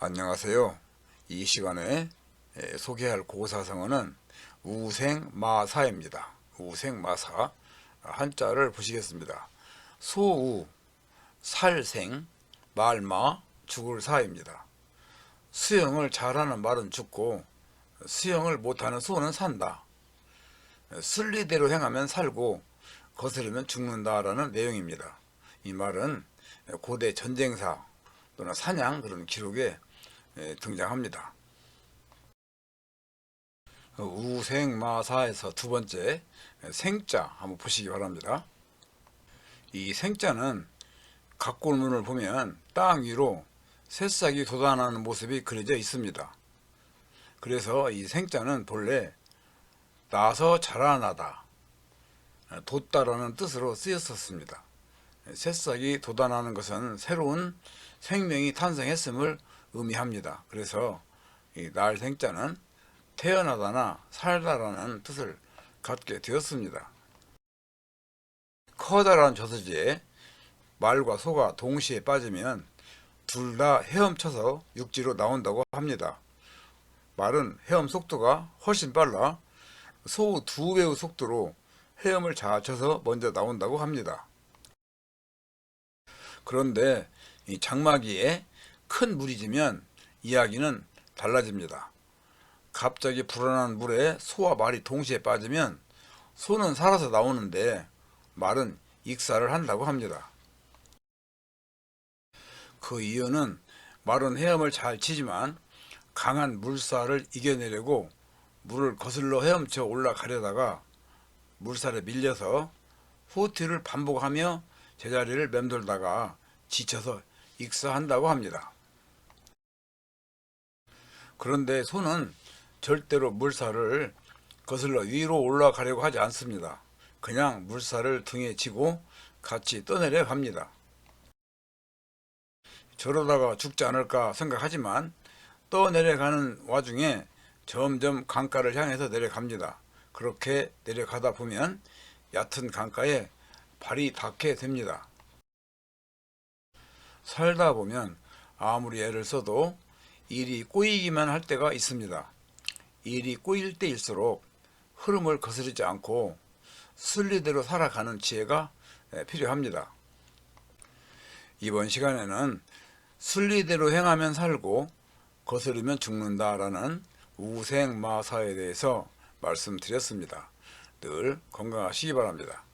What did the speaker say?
안녕하세요. 이 시간에 에, 소개할 고사성어는 우생마사입니다. 우생마사 한자를 보시겠습니다. 소우, 살생, 말마, 죽을 사입니다. 수영을 잘하는 말은 죽고 수영을 못하는 소는 산다. 순리대로 행하면 살고 거스르면 죽는다라는 내용입니다. 이 말은 고대 전쟁사 또는 사냥 그런 기록에 에, 등장합니다. 우생마사에서 두 번째 생자 한번 보시기 바랍니다. 이 생자는 각골문을 보면 땅 위로 새싹이 돋아나는 모습이 그려져 있습니다. 그래서 이 생자는 본래 나서 자라나다, 돋다라는 뜻으로 쓰였었습니다. 새싹이 돋아나는 것은 새로운 생명이 탄생했음을 의미합니다. 그래서 이 날 생자는 태어나다나 살다라는 뜻을 갖게 되었습니다. 커다란 저수지에 말과 소가 동시에 빠지면 둘 다 헤엄쳐서 육지로 나온다고 합니다. 말은 헤엄 속도가 훨씬 빨라 소 두 배의 속도로 헤엄을 자쳐서 먼저 나온다고 합니다. 그런데 이 장마기에 큰 물이 지면 이야기는 달라집니다. 갑자기 불어난 물에 소와 말이 동시에 빠지면 소는 살아서 나오는데 말은 익사를 한다고 합니다. 그 이유는 말은 헤엄을 잘 치지만 강한 물살을 이겨내려고 물을 거슬러 헤엄쳐 올라가려다가 물살에 밀려서 후티를 반복하며 제자리를 맴돌다가 지쳐서 익사한다고 합니다. 그런데 소는 절대로 물살을 거슬러 위로 올라가려고 하지 않습니다. 그냥 물살을 등에 지고 같이 떠내려 갑니다. 저러다가 죽지 않을까 생각하지만 떠내려가는 와중에 점점 강가를 향해서 내려갑니다. 그렇게 내려가다 보면 얕은 강가에 발이 닿게 됩니다. 살다 보면 아무리 애를 써도 일이 꼬이기만 할 때가 있습니다. 일이 꼬일 때일수록 흐름을 거스르지 않고 순리대로 살아가는 지혜가 필요합니다. 이번 시간에는 순리대로 행하면 살고 거스르면 죽는다라는 우생마사에 대해서 말씀드렸습니다. 늘 건강하시기 바랍니다.